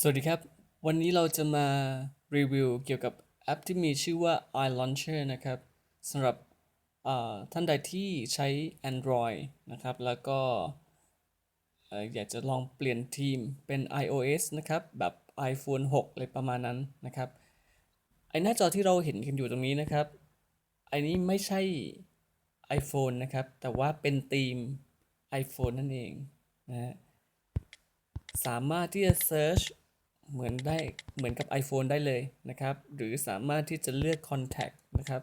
สวัสดีครับ วันนี้เราจะมารีวิวเกี่ยวกับแอปที่มีชื่อว่า iLauncher นะครับสำหรับท่านใดที่ใช้ Android นะครับ แล้วก็อยากจะลองเปลี่ยนทีมเป็น iOS นะครับ แบบ iPhone 6อะไรประมาณนั้นนะครับ ไอหน้าจอที่เราเห็นกันอยู่ตรงนี้นะครับ ไอนี้ไม่ใช่ iPhone นะครับ แต่ว่าเป็นธีม iPhone นั่นเองนะสามารถที่จะ search เหมือนได้เหมือนกับ iPhone ได้เลยนะครับ หรือสามารถที่จะเลือก contact นะครับ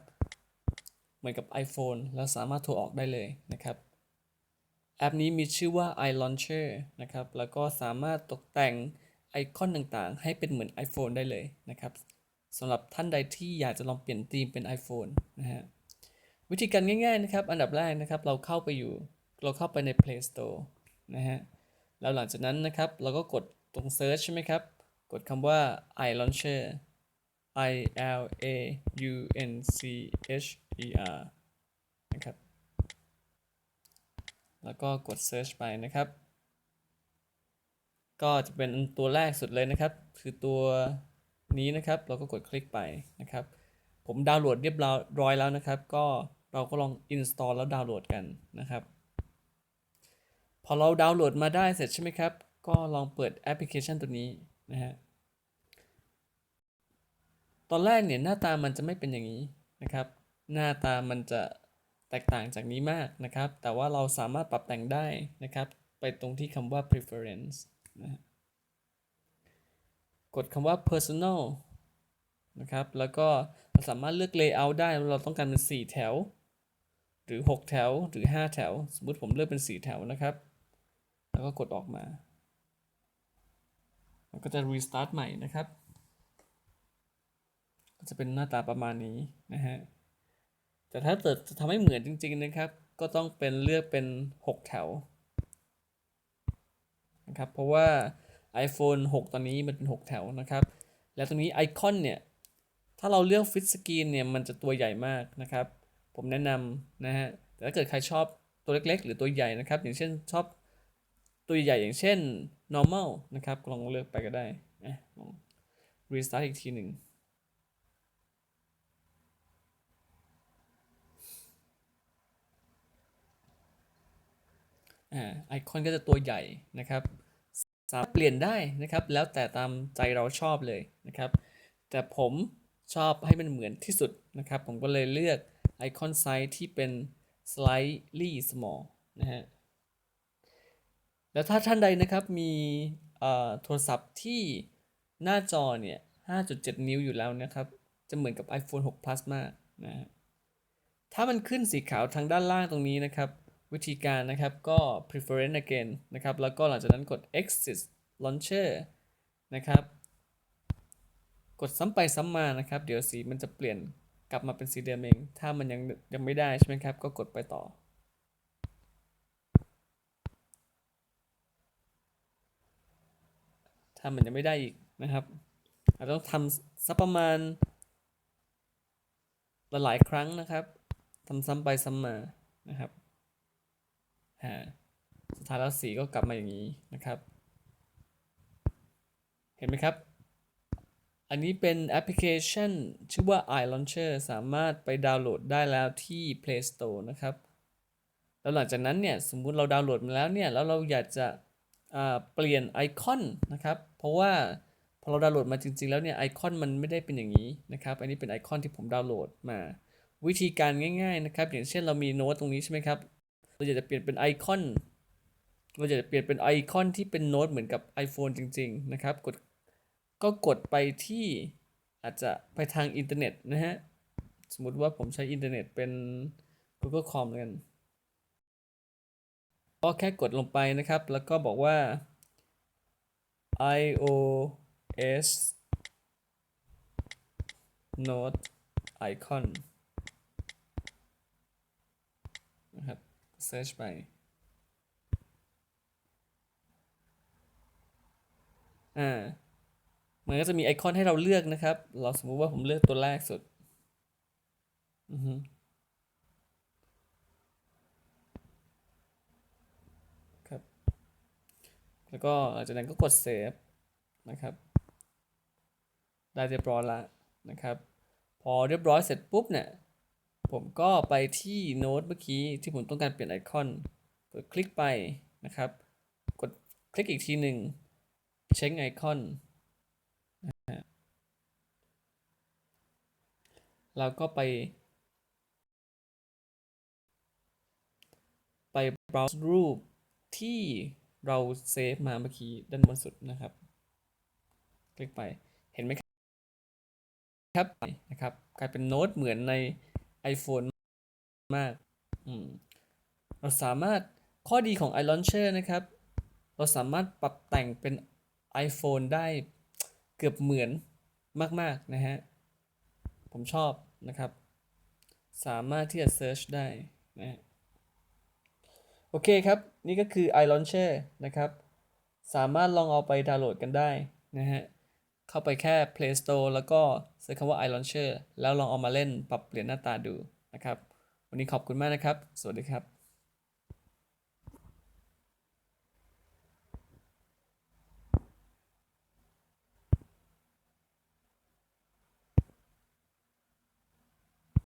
เหมือนกับ iPhone แล้วสามารถโทรออกได้เลยนะครับ แอปนี้มีชื่อว่า iLauncher นะครับ แล้วก็สามารถตกแต่งไอคอนต่างๆ ให้เป็นเหมือน iPhone ได้เลยนะครับสำหรับท่านใดที่อยากจะลองเปลี่ยนธีมเป็น iPhone นะฮะวิธีการง่ายๆนะครับ อันดับแรกนะครับ เราเข้าไปอยู่ เราเข้าไปใน Play Store นะฮะ แล้วหลังจากนั้นนะครับ เราก็กดตรง Search ใช่ไหมครับ กดคำว่า iLauncher i l a u n c h e r นะครับ แล้วก็กด Search ไปนะครับ ก็จะเป็นตัวแรกสุดเลยนะครับ คือตัวนี้นะครับ เราก็กดคลิกไปนะครับ ผมดาวน์โหลดเรียบร้อยแล้วนะครับ ก็เราก็ลอง install แล้วดาวน์โหลดกันนะครับ พอเราดาวน์โหลดมาได้เสร็จใช่ไหมครับ ก็ลองเปิดแอปพลิเคชันตัวนี้นะฮะ ตอนแรกเนี่ยหน้าตามันจะไม่เป็นอย่างนี้นะครับ หน้าตามันจะแตกต่างจากนี้มากนะครับ แต่ว่าเราสามารถปรับแต่งได้นะครับ ไปตรงที่คำว่า preference นะกดคำว่า personal นะครับ แล้วก็เราสามารถเลือก layout ได้ เราต้องการเป็น 4 แถว หรือ 6 แถว หรือ 5 แถว สมมุติผมเลือกเป็น 4 แถวนะครับ แล้วก็กดออกมา แล้วก็จะ restart ใหม่นะครับ ก็จะเป็นหน้าตาประมาณนี้นะฮะ แต่ถ้าเกิดจะทำให้เหมือนจริง ๆนะครับ ก็ต้องเป็นเลือกเป็น 6 แถวนะครับ เพราะว่า iPhone 6 ตอนนี้มันเป็น 6 แถวนะครับ แล้วตรงนี้ไอคอนเนี่ย ถ้าเราเลือกฟิตสกรีนเนี่ย มันจะตัวใหญ่มากนะครับ ผมแนะนำนะฮะ แต่ถ้าเกิดใครชอบตัวเล็กๆ หรือตัวใหญ่นะครับ อย่างเช่นชอบตัวใหญ่อย่างเช่น normal นะครับ ลองเลือกไปก็ได้นะลอง restart อีกทีหนึ่ง อ่าไอคอนก็จะตัวใหญ่นะครับสามารถเปลี่ยนได้นะครับ แล้วแต่ตามใจเราชอบเลยนะครับ แต่ผมชอบให้มันเหมือนที่สุดนะครับ ผมก็เลยเลือกไอคอนไซส์ที่เป็น slightly small นะฮะ แล้วถ้าท่านใดนะครับมีโทรศัพท์ที่หน้าจอเนี่ย 5.7 นิ้วอยู่แล้วนะครับ จะเหมือนกับ iPhone 6 Plus มากนะฮะถ้ามันขึ้นสีขาวทางด้านล่างตรงนี้นะครับ วิธีการนะครับก็ preference again นะครับ แล้วก็หลังจากนั้นกด exit launcher นะครับ กดซ้ำไปซ้ำมานะครับ เดี๋ยวสีมันจะเปลี่ยนกลับมาเป็นสีเดิมเอง ถ้ามันยังยังไม่ได้ใช่ไหมครับ ก็กดไปต่อ ถ้ามันยังไม่ได้อีกนะครับอาจจะต้องทำสักประมาณหลายๆครั้งนะครับทำซ้ำไปซ้ำมานะครับ สุดท้ายแล้วสีก็กลับมาอย่างนี้นะครับ เห็นไหมครับ อันนี้เป็นแอปพลิเคชัน ชื่อว่า iLauncher สามารถไปดาวน์โหลดได้แล้วที่ Play Store นะครับ แล้วหลังจากนั้นเนี่ย สมมุติเราดาวน์โหลดมาแล้วเนี่ย แล้วเราอยากจะเปลี่ยนไอคอนนะครับ เพราะว่าพอเราดาวน์โหลดมาจริง ๆ แล้วเนี่ยไอคอนมันไม่ได้เป็นอย่างนี้นะครับ อันนี้เป็นไอคอนที่ผมดาวน์โหลดมา วิธีการง่าย ๆ นะครับ อย่างเช่นเรามีโน้ตตรงนี้ใช่ไหมครับ เราอยากจะเปลี่ยนเป็นไอคอน เราอยากจะเปลี่ยนเป็นไอคอนที่เป็นโน้ตเหมือนกับ iPhone จริง ๆ นะครับ กด ก็กดไปที่อาจจะไปทางอินเทอร์เน็ตนะฮะ สมมุติว่าผมใช้อินเทอร์เน็ตเป็น Google Chrome กันก็แค่กดลงไปนะครับ แล้วก็บอกว่า iOS Note Icon นะครับ search ไป อ่ามันก็จะมีไอคอนให้เราเลือกนะครับ เราสมมุติว่าผมเลือกตัวแรกสุด อือฮึครับ แล้วก็หลังจากนั้นก็กดเซฟนะครับ ได้เรียบร้อยล้วนะครับ พอเรียบร้อยเสร็จปุ๊บเนี่ย ผมก็ไปที่โน้ตเมื่อกี้ที่ผมต้องการเปลี่ยนไอคอนกดคลิกไปนะครับ กดคลิกอีกทีหนึ่งเช็คไอคอนนะฮะเราก็ไป ไป browse รูปที่เราเซฟมาเมื่อกี้ด้านบนสุดนะครับ คลิกไปเห็นไหมครับ นะครับ กลายเป็นโน้ตเหมือนใน iPhone มากอืมเราสามารถข้อดีของ iLauncher นะครับ เราสามารถปรับแต่งเป็น iPhone ได้เกือบเหมือนมาก ๆ นะฮะ ผมชอบนะครับ สามารถที่จะ search ได้นะฮะโอเคครับ นี่ก็คือ iLauncher นะครับ สามารถลองเอาไปดาวน์โหลดกันได้นะฮะ เข้าไปแค่ Play Store แล้วก็เซิร์ชคำว่า iLauncher แล้วลองเอามาเล่นปรับเปลี่ยนหน้าตาดูนะครับ วันนี้ขอบคุณมากนะครับ สวัสดีครับ